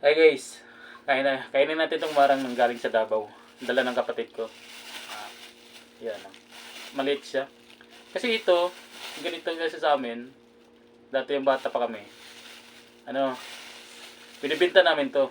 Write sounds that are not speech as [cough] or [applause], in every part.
Hi guys, kain na, kainin natin itong marang nang galing sa Davao. Dala ng kapatid ko. Ah, yan. Maliit siya. Kasi ito, ganito kasi sa amin, dati yung bata pa kami. Ano, binibinta namin to.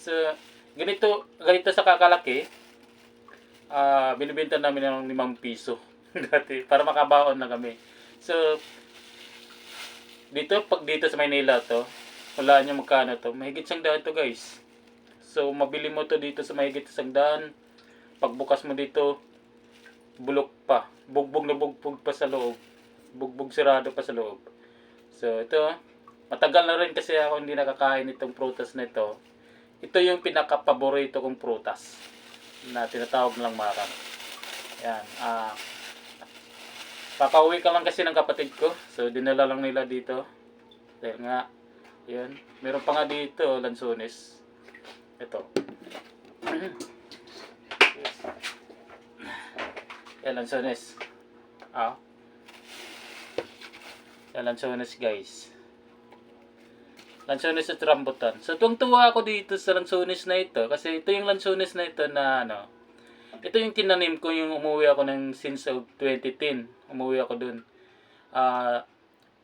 So, ganito, ganito sa kakalaki, ah binibenta namin ng limang piso. [laughs] dati, para makabaon na kami. So, dito, pag dito sa Maynila to, wala nyo magkano to. Mahigit siyang daan to guys. So, mabili mo to dito sa mahigit isang daan. Pagbukas mo dito, bulok pa. Bugbog na bugbog pa sa loob. Bugbog sirado pa sa loob. So, ito, matagal na rin kasi ako hindi nakakain itong prutas na ito. Ito yung pinaka-paborito kong prutas na tinatawag lang marang. Yan. Ah, Papauwi ka lang kasi ng kapatid ko. So, dinala lang nila dito. Dahil nga, yun. Meron pa nga dito, lansones. Ito. [clears throat] Yan, lansones. Ah. Yan, lansones, guys. Lansones at rambutan. So, tuwang-tuwa ako dito sa lansones na ito. Kasi ito yung lansones na ito na, ano, ito yung tinanim ko yung umuwi ako ng since of 2010. Umuwi ako dun. Ah,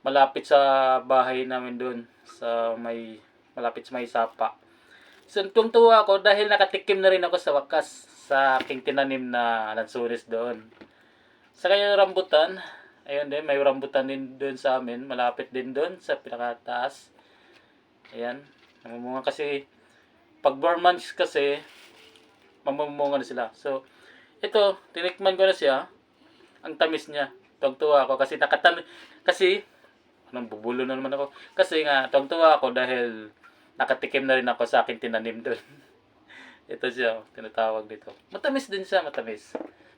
malapit sa bahay namin dun sa may malapit sa may sapa. So, tuwang-tuwa ako dahil nakatikim na rin ako sa wakas sa aking tinanim na lansunis doon. Sa kanya rambutan, ayun din, may rambutan din doon sa amin, malapit din doon sa pinakataas. Ayan, namumunga kasi pag four months kasi mamumunga na sila. So, ito, tinikman ko na siya. Ang tamis niya. Tuwang-tuwa ako kasi nakatan kasi anong bubulo na naman ako. Kasi nga, tuwang-tuwa ako dahil nakatikim na rin ako sa akin tinanim doon. [laughs] ito siya, tinatawag dito. Matamis din siya, matamis.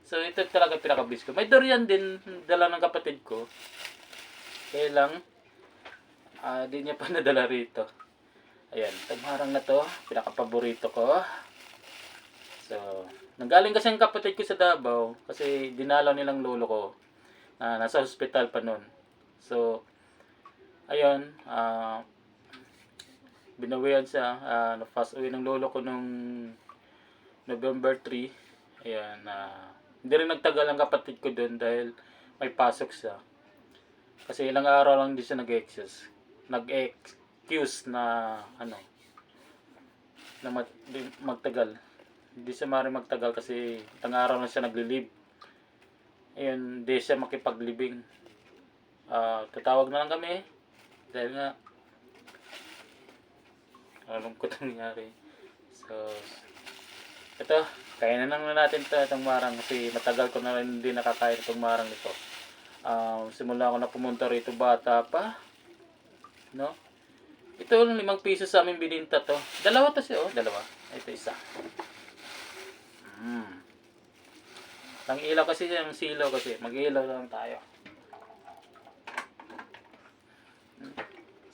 So, ito talaga pinakabis ko. May durian din, dala ng kapatid ko. Kaya lang, ah, di niya pa [laughs] nadala rito. Ayan, tagmarang na to, pinakapaborito ko. So, nanggaling kasi ang kapatid ko sa Davao kasi dinalaw nilang lolo ko na nasa hospital pa noon. So, ayun, ah binawian siya, ah na-pass away ng lolo ko nung November 3. Ayan, ah hindi rin nagtagal ang kapatid ko doon dahil may pasok siya. Kasi ilang araw lang din siya nag-excuse. Nag-excuse na ano, na mag- magtagal. Hindi siya maaaring magtagal kasi itang araw na siya nagli-live. Ayun, hindi siya makipaglibing. Ah, tatawag na lang kami. Dahil nga, malungkot ang nangyari. So, ito, kainin na lang natin ito, itong marang kasi matagal ko na rin hindi nakakain itong marang nito. Um, simula ako na pumunta rito bata pa. No? Ito lang limang piso sa amin bininta to. Dalawa to siya, oh. Dalawa. Ito isa. Mm. Ang ilaw kasi yung silaw kasi. Mag-ilaw lang tayo.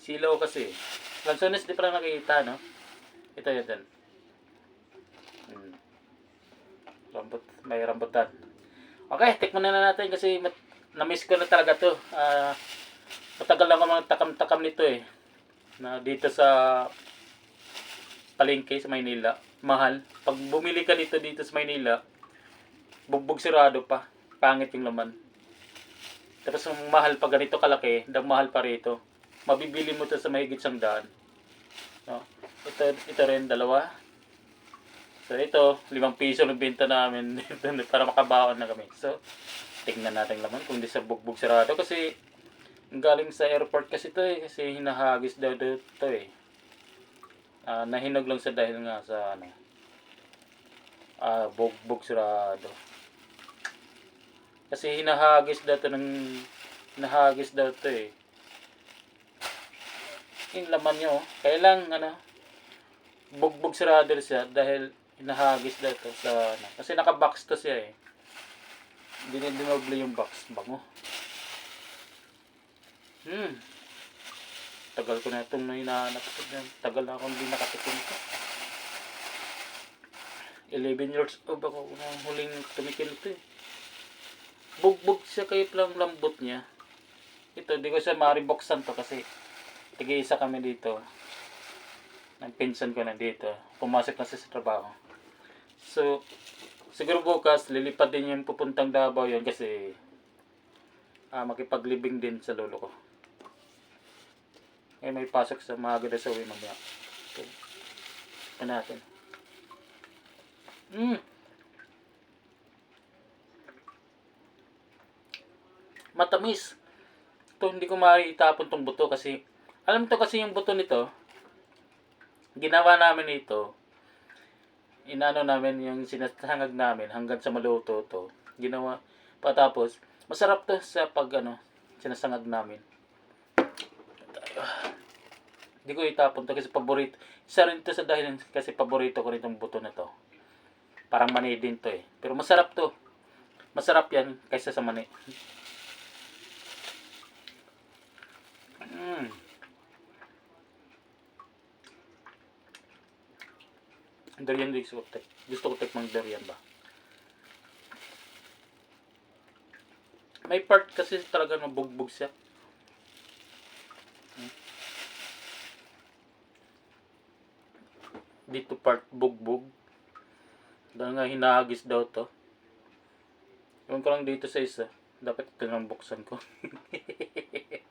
Silaw kasi. Lansones di pa lang nakikita, no? Ito yun din. Mm. Rambut, may rambutan. Okay, tikman na natin kasi na-miss ko na talaga to. Ah, matagal lang ako mga takam-takam nito eh. Na dito sa palengke sa Maynila. Mahal. Pag bumili ka dito dito sa Maynila, bugbog sirado pa. Pangit yung laman. Tapos mahal pa ganito kalaki, dang mahal pa rito. Mabibili mo to sa mahigit siyang daan. No? Ito, ito rin, dalawa. So ito, limang piso ng benta namin [laughs] dito para makabaon na kami. So, tingnan natin laman kung di sa bugbog sirado kasi galing sa airport kasi to eh kasi hinahagis daw daw to eh. Ah, nahinog lang sa dahil nga sa ano ah bugbog sirado. Kasi hinahagis daw to ng hinahagis daw to eh. Yung laman nyo, oh. kaya lang ano bugbog sirado siya dahil hinahagis daw to sa ano. Kasi naka-box to siya eh. Dinidinoble yung box. Bango. Hmm. Tagal ko na itong hinahanap ko dyan. Tagal na akong hindi nakatikim ko. 11 years old ako nung huling tumikim ito eh. Bugbog siya kayo lang lambot niya. Ito, di ko siya mariboksan to kasi tig-isa kami dito. ng pinsan ko nandito. Pumasok na sa trabaho. So, siguro bukas, lilipad din yung pupuntang Davao yun kasi ah makipaglibing din sa lolo ko. Eh, may pasok sa mga gada sa uwi mamaya. Okay. Ito natin. Mm. Matamis. Ito, hindi ko maitapon tong buto kasi, alam to kasi yung buto nito, ginawa namin ito, inano namin yung sinasangag namin hanggang sa maluto to. Ginawa, patapos, masarap to sa pag ano, sinasangag namin. Hindi ko itapon to kasi paborito. Isa rin to sa dahil kasi paborito ko rin itong buto na to. Parang mani din to eh. Pero masarap to. Masarap yan kaysa sa mani. Mm. Durian gusto ko tek. Gusto ko tekmang durian ba? May part kasi talaga mabugbog siya. Hmm. Dito part bugbog. Dahil nga hinahagis daw to. Ewan ko lang dito sa isa. Dapat ito lang buksan ko. [laughs]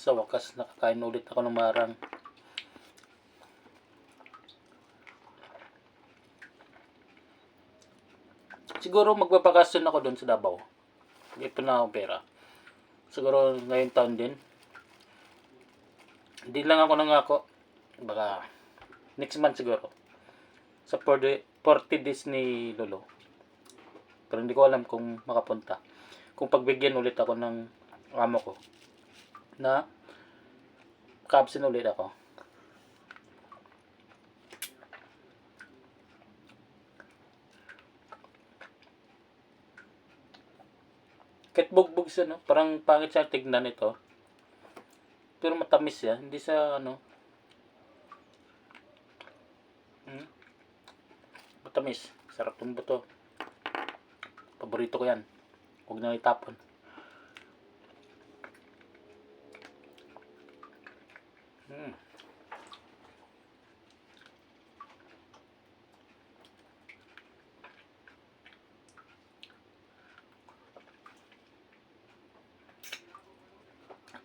Sa wakas, nakakain ulit ako ng marang. Siguro magbabakasyon ako doon sa Davao. Dito na ako pera. Siguro ngayong taon din. Hindi lang ako nangako. Baka next month siguro. Sa 40, 40 days ni Lolo. Pero hindi ko alam kung makapunta. Kung pagbigyan ulit ako ng amo ko na kapsin ulit ako. Kahit bugbog siya, no? Parang pangit siya tignan ito. Pero matamis siya. Hindi sa, ano... Hmm? Matamis. Sarap tong buto. Paborito ko yan. Huwag na itapon.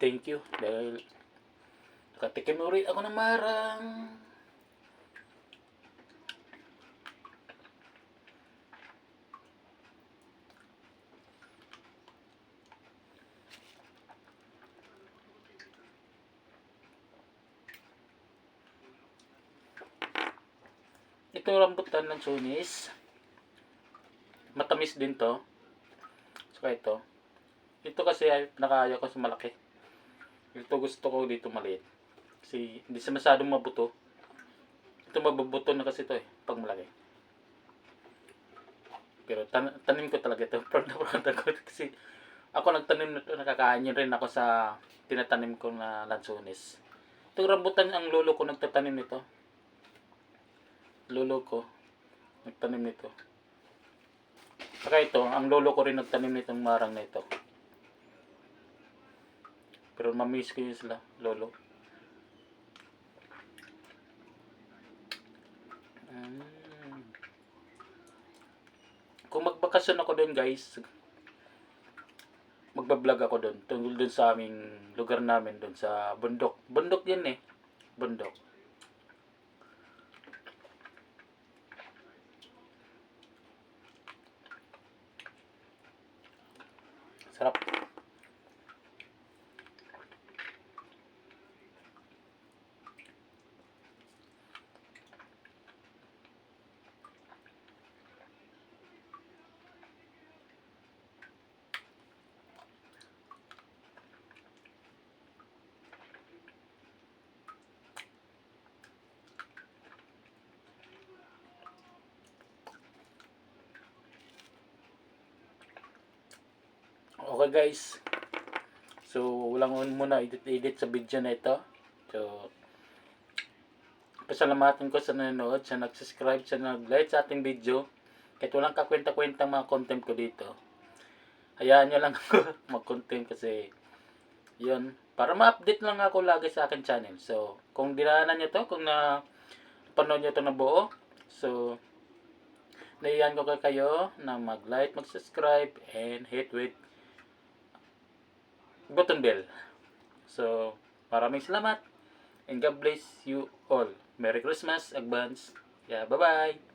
Thank you dahil nakatikim ulit ako ng marang. Itong rambutan ng sunis. Matamis din to. Saka ito. Ito kasi ay nakaya ko sa malaki. Ito gusto ko dito maliit. Kasi hindi siya masyadong mabuto. Ito mabubuto na kasi ito eh. Pag malaki. Pero tan- tanim ko talaga ito. Proud na proud ako. Kasi ako nagtanim nito. Nakakain rin ako sa tinatanim ko na lansones. Itong rambutan ang lolo ko nagtatanim nito lolo ko nagtanim nito. Saka ito, ang lolo ko rin nagtanim nitong marang na ito. Pero mamiss ko yun sila, lolo. Mm. Kung magbakasyon ako doon guys, magbablog ako doon. Tungkol doon sa aming lugar namin doon sa bundok. Bundok yan eh. Bundok. Sarap. Okay guys. So, walang muna edit-edit sa video na ito. So, pasalamatan ko sa nanonood, sa nag-subscribe, sa nag-like sa ating video. Kahit walang kakwenta-kwenta mga content ko dito. Hayaan nyo lang [laughs] ako mag-content kasi yun, para ma-update lang ako lagi sa akin channel. So, kung dinaanan nyo to, kung na panood nyo to na buo, so, naiyan ko kayo na mag-like, mag-subscribe, and hit with button bell. So, maraming salamat. And God bless you all. Merry Christmas, advance. Yeah, bye-bye.